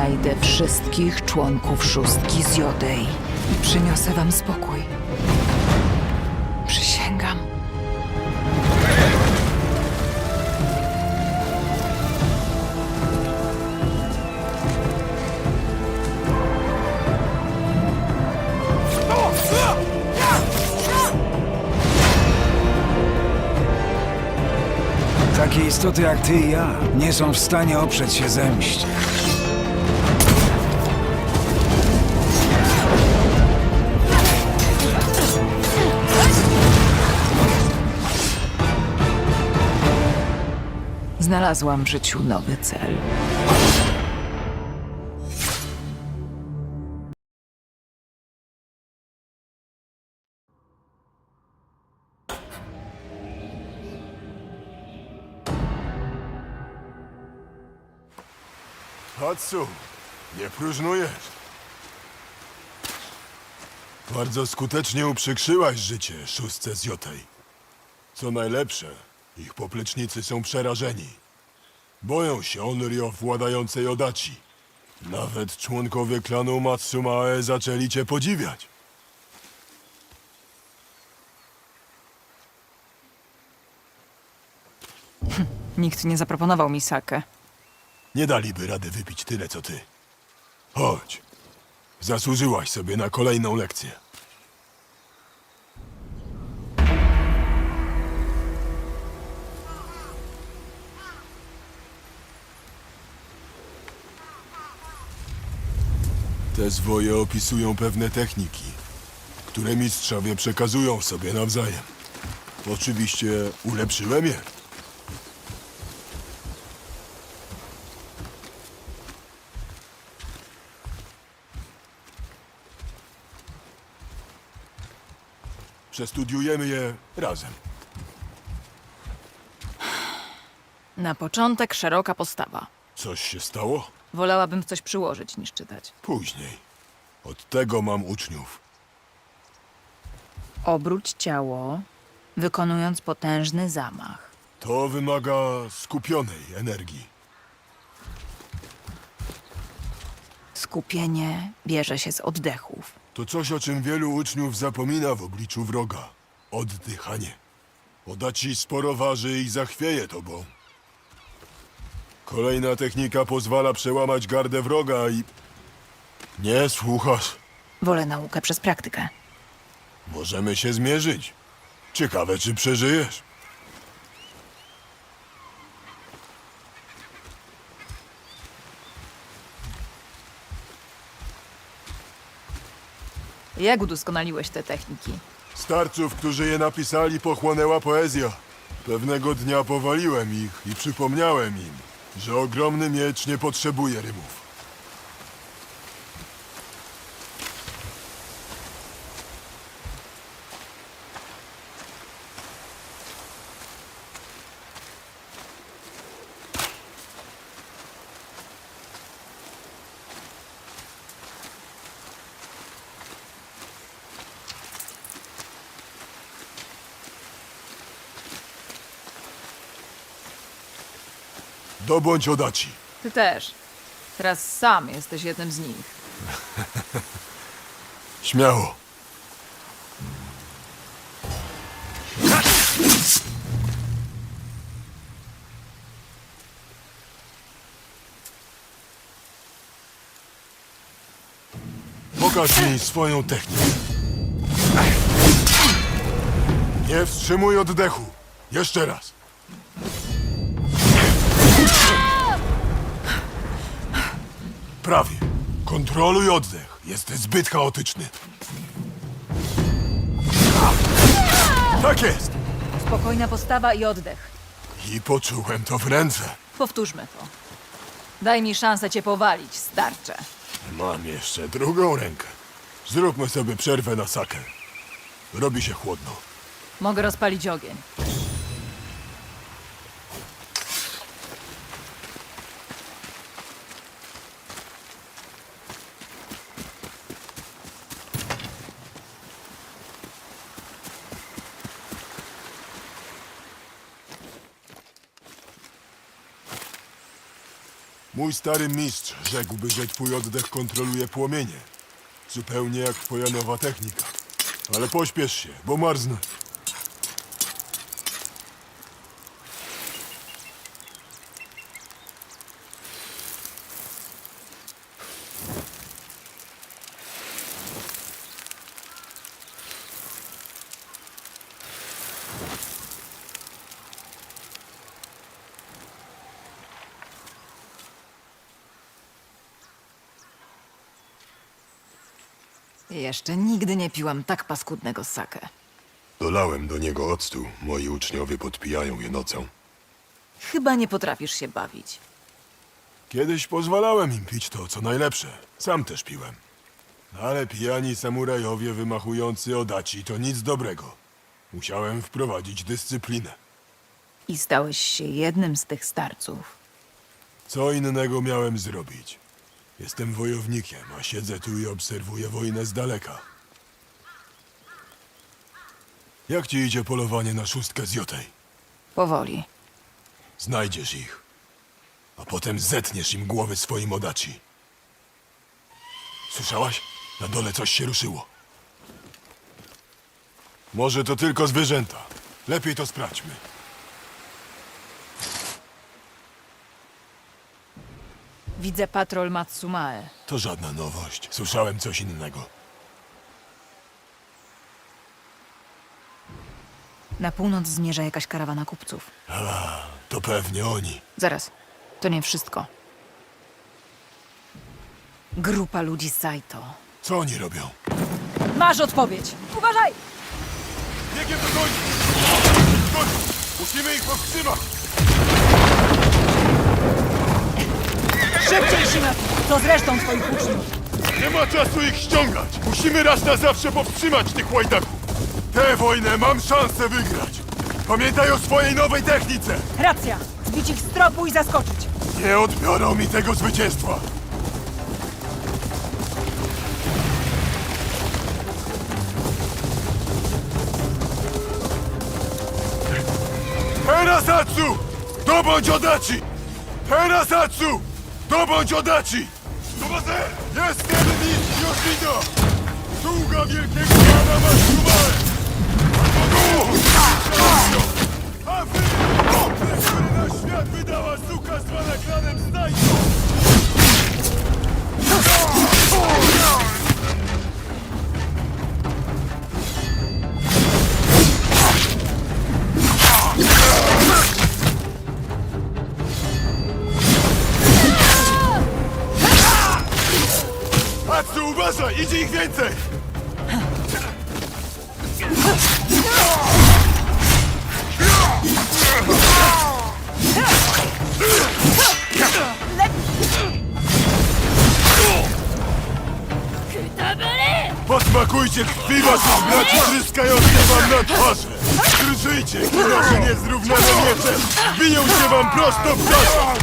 Znajdę wszystkich członków szóstki z Jodej i przyniosę wam spokój. Przysięgam. Takie istoty jak ty i ja nie są w stanie oprzeć się zemście. Znalazłam w życiu nowy cel. Hatsu, nie próżnujesz. Bardzo skutecznie uprzykrzyłaś życie szóstce z Jotej. Co najlepsze, ich poplecznicy są przerażeni. Boją się Onryo władającej Odaci. Nawet członkowie klanu Matsumae zaczęli cię podziwiać. Nikt nie zaproponował mi sakę. Nie daliby rady wypić tyle, co ty. Chodź. Zasłużyłaś sobie na kolejną lekcję. Te zwoje opisują pewne techniki, które mistrzowie przekazują sobie nawzajem. Oczywiście ulepszyłem je. Przestudiujemy je razem. Na początek szeroka postawa. Coś się stało? Wolałabym coś przyłożyć niż czytać. Później. Od tego mam uczniów. Obróć ciało, wykonując potężny zamach. To wymaga skupionej energii. Skupienie bierze się z oddechów. To coś, o czym wielu uczniów zapomina w obliczu wroga. Oddychanie. Oda ci sporo waży i zachwieje tobą. Kolejna technika pozwala przełamać gardę wroga i... Nie słuchasz. Wolę naukę przez praktykę. Możemy się zmierzyć. Ciekawe, czy przeżyjesz. Jak udoskonaliłeś te techniki? Starców, którzy je napisali, pochłonęła poezja. Pewnego dnia powaliłem ich i przypomniałem im, że ogromny miecz nie potrzebuje rymów. Dobądź odaci. Ty też. Teraz sam jesteś jednym z nich. Śmiało. Pokaż mi swoją technikę. Nie wstrzymuj oddechu. Jeszcze raz. Prawie. Kontroluj oddech. Jest zbyt chaotyczny. Tak jest. Spokojna postawa i oddech. I poczułem to w ręce. Powtórzmy to. Daj mi szansę cię powalić, starcze. Mam jeszcze drugą rękę. Zróbmy sobie przerwę na sakę. Robi się chłodno. Mogę rozpalić ogień. Mój stary mistrz rzekłby, że twój oddech kontroluje płomienie. Zupełnie jak twoja nowa technika. Ale pośpiesz się, bo marznę. Jeszcze nigdy nie piłam tak paskudnego sake. Dolałem do niego octu. Moi uczniowie podpijają je nocą. Chyba nie potrafisz się bawić. Kiedyś pozwalałem im pić to, co najlepsze. Sam też piłem. Ale pijani samurajowie wymachujący odaci to nic dobrego. Musiałem wprowadzić dyscyplinę. I stałeś się jednym z tych starców. Co innego miałem zrobić? Jestem wojownikiem, a siedzę tu i obserwuję wojnę z daleka. Jak ci idzie polowanie na szóstkę z Jotej? Powoli. Znajdziesz ich. A potem zetniesz im głowy swoim odaci. Słyszałaś? Na dole coś się ruszyło. Może to tylko zwierzęta. Lepiej to sprawdźmy. Widzę patrol Matsumae. To żadna nowość. Słyszałem coś innego. Na północ zmierza jakaś karawana kupców. To pewnie oni. Zaraz, to nie wszystko. Grupa ludzi z Saito. Co oni robią? Masz odpowiedź! Uważaj! Biegiem do końca! Musimy ich powstrzymać! Szybciej, Shima! To zresztą twoich uczniów. Nie ma czasu ich ściągać! Musimy raz na zawsze powstrzymać tych łajdaków! Tę wojnę mam szansę wygrać! Pamiętaj o swojej nowej technice! Racja! Zbić ich z tropu i zaskoczyć. Nie odbiorą mi tego zwycięstwa! Terasatsu! Dobądź odaci! Terasatsu! Dobądź odaci! Tomaze! Jestem mistrz Yoshido! Sługa wielkiego pana uważaj! Idzie ich więcej! Posmakujcie krwi waszych braci tryskających wam na twarze! Drżyjcie, którzy niezrównane miecze biją się wam prosto w twarz!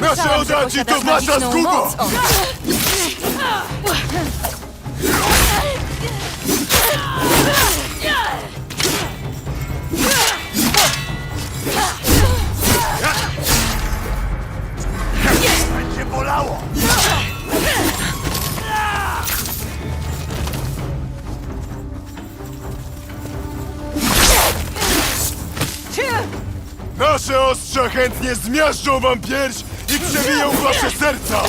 Nasze odaci to wasza zguba! Nasze ostrza chętnie zmiażdżą wam pierś i przebiją wasze serca!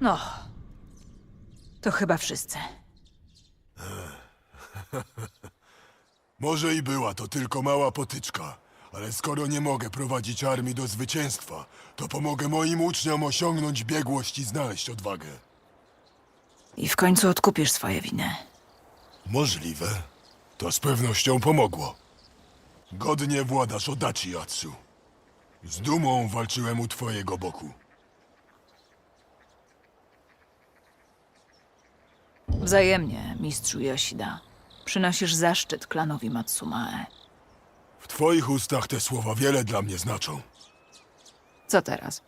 No. To chyba wszyscy. Może i była to tylko mała potyczka, Ale skoro nie mogę prowadzić armii do zwycięstwa, to pomogę moim uczniom osiągnąć biegłość i znaleźć odwagę. I w końcu odkupisz swoje winy. Możliwe. To z pewnością pomogło. Godnie władasz Odachi Yatsu. Z dumą walczyłem u twojego boku. Wzajemnie, mistrzu Yoshida. Przynosisz zaszczyt klanowi Matsumae. W twoich ustach te słowa wiele dla mnie znaczą. Co teraz?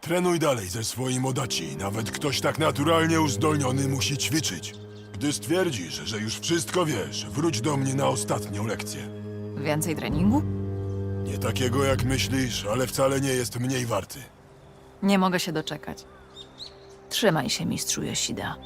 Trenuj dalej ze swoim Odachi. Nawet ktoś tak naturalnie uzdolniony musi ćwiczyć. Gdy stwierdzisz, że już wszystko wiesz, wróć do mnie na ostatnią lekcję. Więcej treningu? Nie takiego jak myślisz, ale wcale nie jest mniej warty. Nie mogę się doczekać. Trzymaj się, mistrzu Yoshida.